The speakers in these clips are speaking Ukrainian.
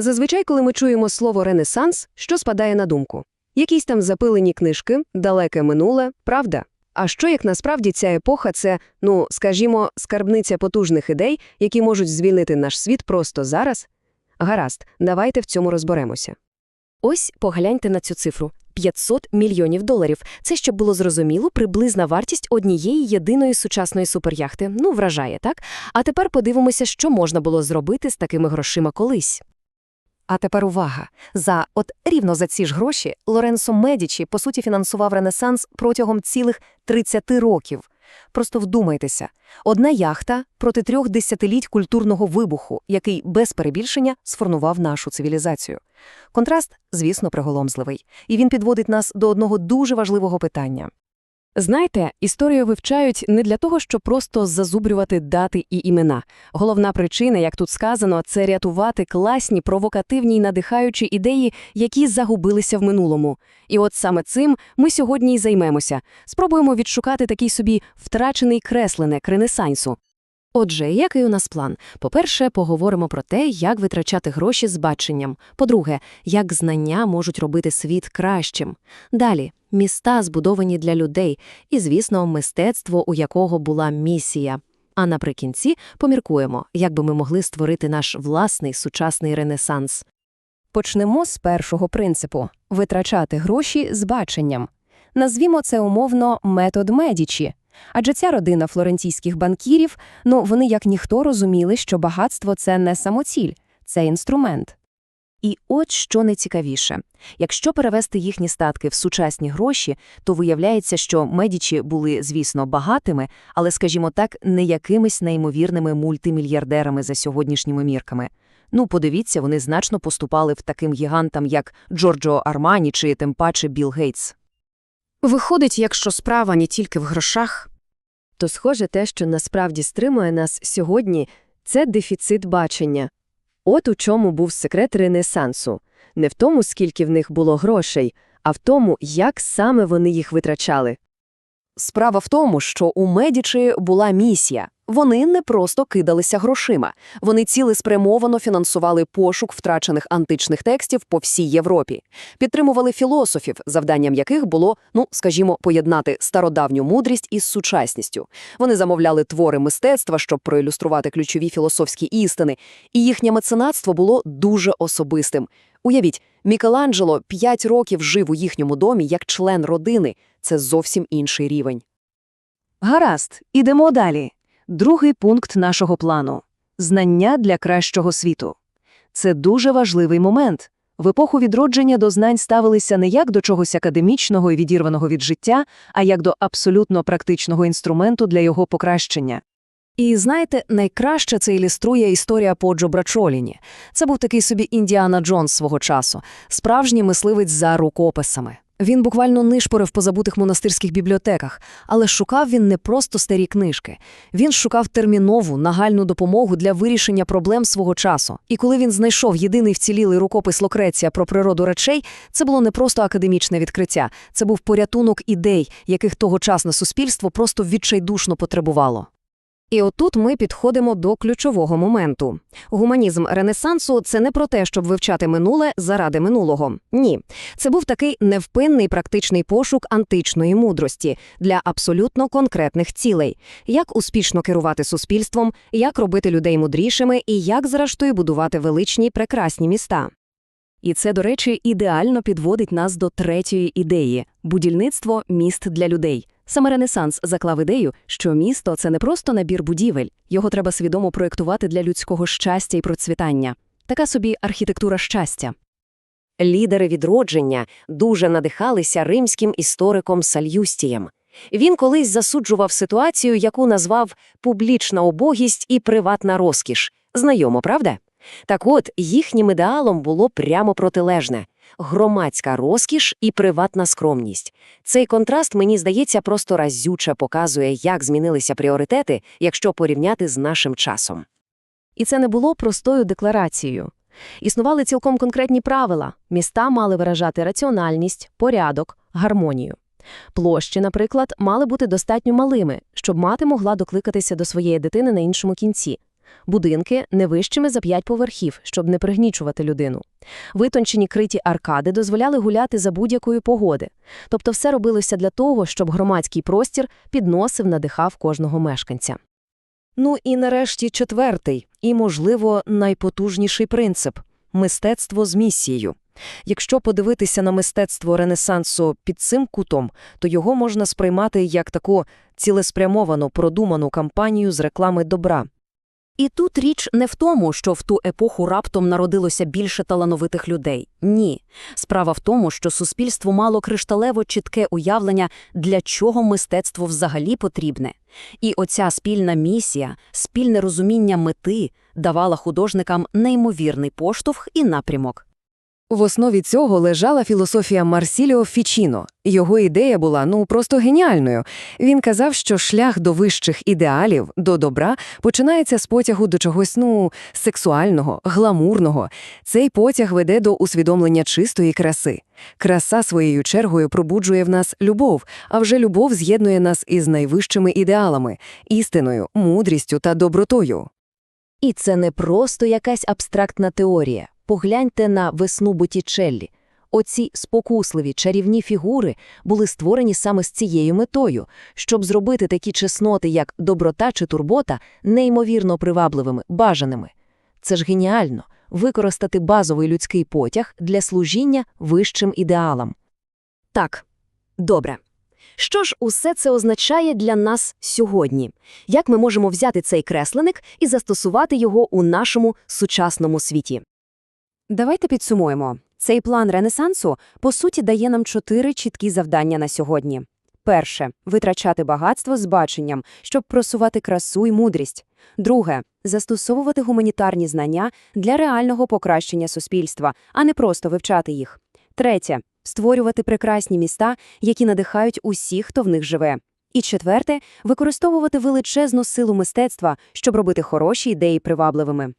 Зазвичай, коли ми чуємо слово «ренесанс», що спадає на думку? Якісь там запилені книжки, далеке минуле, правда? А що, як насправді ця епоха – це, ну, скажімо, скарбниця потужних ідей, які можуть звільнити наш світ просто зараз? Гаразд, давайте в цьому розберемося. Ось погляньте на цю цифру. 500 мільйонів доларів. Це, щоб було зрозуміло, приблизна вартість однієї єдиної сучасної суперяхти. Ну, вражає, так? А тепер подивимося, що можна було зробити з такими грошима колись. А тепер увага. За от рівно за ці ж гроші Лоренсо Медічі, по суті, фінансував Ренесанс протягом цілих 30 років. Просто вдумайтеся. Одна яхта проти трьох десятиліть культурного вибуху, який без перебільшення сформував нашу цивілізацію. Контраст, звісно, приголомзливий. І він підводить нас до одного дуже важливого питання. Знаєте, історію вивчають не для того, щоб просто зазубрювати дати і імена. Головна причина, як тут сказано, це рятувати класні, провокативні й надихаючі ідеї, які загубилися в минулому. І от саме цим ми сьогодні й займемося. Спробуємо відшукати такий собі втрачений креслене ренесансу. Отже, який у нас план? По-перше, поговоримо про те, як витрачати гроші з баченням. По-друге, як знання можуть робити світ кращим. Далі міста збудовані для людей, і, звісно, мистецтво, у якого була місія. А наприкінці поміркуємо, як би ми могли створити наш власний сучасний ренесанс. Почнемо з першого принципу – витрачати гроші з баченням. Назвімо це умовно метод Медічі. Адже ця родина флорентійських банкірів, ну, вони як ніхто розуміли, що багатство – це не самоціль, це інструмент. І от що найцікавіше. Якщо перевести їхні статки в сучасні гроші, то виявляється, що медічі були, звісно, багатими, але, скажімо так, не якимись неймовірними мультимільярдерами за сьогоднішніми мірками. Ну, подивіться, вони значно поступали в таким гігантам, як Джорджо Армані чи тим паче Білл Гейтс. Виходить, якщо справа не тільки в грошах, То схоже те, що насправді стримує нас сьогодні, це дефіцит бачення. От у чому був секрет Ренесансу. Не в тому, скільки в них було грошей, а в тому, як саме вони їх витрачали. Справа в тому, що у Медічі була місія. Вони не просто кидалися грошима. Вони цілеспрямовано фінансували пошук втрачених античних текстів по всій Європі. Підтримували філософів, завданням яких було, ну, скажімо, поєднати стародавню мудрість із сучасністю. Вони замовляли твори мистецтва, щоб проілюструвати ключові філософські істини, і їхнє меценатство було дуже особистим. Уявіть, Мікеланджело п'ять років жив у їхньому домі як член родини. Це зовсім інший рівень. Гаразд, ідемо далі. Другий пункт нашого плану – знання для кращого світу. Це дуже важливий момент. В епоху відродження до знань ставилися не як до чогось академічного і відірваного від життя, а як до абсолютно практичного інструменту для його покращення. І знаєте, найкраще це ілюструє історія Поджо Брачоліні. Це був такий собі Індіана Джонс свого часу, справжній мисливець за рукописами. Він буквально нишпорив по забутих монастирських бібліотеках, але шукав він не просто старі книжки. Він шукав термінову, нагальну допомогу для вирішення проблем свого часу. І коли він знайшов єдиний вцілілий рукопис Локреція про природу речей, це було не просто академічне відкриття, це був порятунок ідей, яких тогочасне суспільство просто відчайдушно потребувало. І отут ми підходимо до ключового моменту. Гуманізм Ренесансу – це не про те, щоб вивчати минуле заради минулого. Ні. Це був такий невпинний практичний пошук античної мудрості для абсолютно конкретних цілей. Як успішно керувати суспільством, як робити людей мудрішими і як, зрештою, будувати величні прекрасні міста. І це, до речі, ідеально підводить нас до третьої ідеї – будівництво міст для людей. Саме Ренесанс заклав ідею, що місто – це не просто набір будівель, його треба свідомо проєктувати для людського щастя і процвітання. Така собі архітектура щастя. Лідери відродження дуже надихалися римським істориком Сальюстієм. Він колись засуджував ситуацію, яку назвав «публічна убогість і приватна розкіш». Знайомо, правда? Так от, їхнім ідеалом було прямо протилежне – громадська розкіш і приватна скромність. Цей контраст, мені здається, просто разюче показує, як змінилися пріоритети, якщо порівняти з нашим часом. І це не було простою декларацією. Існували цілком конкретні правила. Міста мали виражати раціональність, порядок, гармонію. Площі, наприклад, мали бути достатньо малими, щоб мати могла докликатися до своєї дитини на іншому кінці. Будинки не вищими за п'ять поверхів, щоб не пригнічувати людину. Витончені криті аркади дозволяли гуляти за будь-якої погоди. Тобто все робилося для того, щоб громадський простір підносив, надихав кожного мешканця. Ну і нарешті четвертий, і, можливо, найпотужніший принцип – мистецтво з місією. Якщо подивитися на мистецтво Ренесансу під цим кутом, то його можна сприймати як таку цілеспрямовану, продуману кампанію з реклами добра. І тут річ не в тому, що в ту епоху раптом народилося більше талановитих людей. Ні. Справа в тому, що суспільство мало кришталево чітке уявлення, для чого мистецтво взагалі потрібне. І оця спільна місія, спільне розуміння мети давала художникам неймовірний поштовх і напрямок. В основі цього лежала філософія Марсіліо Фічіно. Його ідея була, ну, просто геніальною. Він казав, що шлях до вищих ідеалів, до добра, починається з потягу до чогось, ну, сексуального, гламурного. Цей потяг веде до усвідомлення чистої краси. Краса своєю чергою пробуджує в нас любов, а вже любов з'єднує нас із найвищими ідеалами – істиною, мудрістю та добротою. І це не просто якась абстрактна теорія. Погляньте на весну Боттічеллі. Оці спокусливі чарівні фігури були створені саме з цією метою, щоб зробити такі чесноти, як доброта чи турбота, неймовірно привабливими, бажаними. Це ж геніально – використати базовий людський потяг для служіння вищим ідеалам. Так, добре. Що ж усе це означає для нас сьогодні? Як ми можемо взяти цей кресленик і застосувати його у нашому сучасному світі? Давайте підсумуємо. Цей план Ренесансу, по суті, дає нам чотири чіткі завдання на сьогодні. Перше – витрачати багатство з баченням, щоб просувати красу і мудрість. Друге – застосовувати гуманітарні знання для реального покращення суспільства, а не просто вивчати їх. Третє – створювати прекрасні міста, які надихають усіх, хто в них живе. І четверте – використовувати величезну силу мистецтва, щоб робити хороші ідеї привабливими.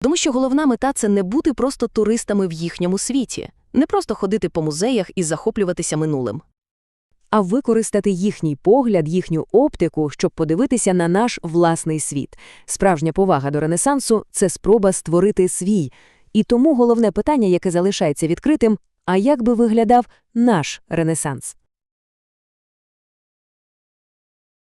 Тому що головна мета – це не бути просто туристами в їхньому світі, не просто ходити по музеях і захоплюватися минулим. а використати їхній погляд, їхню оптику, щоб подивитися на наш власний світ. Справжня повага до Ренесансу – це спроба створити свій. І тому головне питання, яке залишається відкритим – а як би виглядав наш Ренесанс?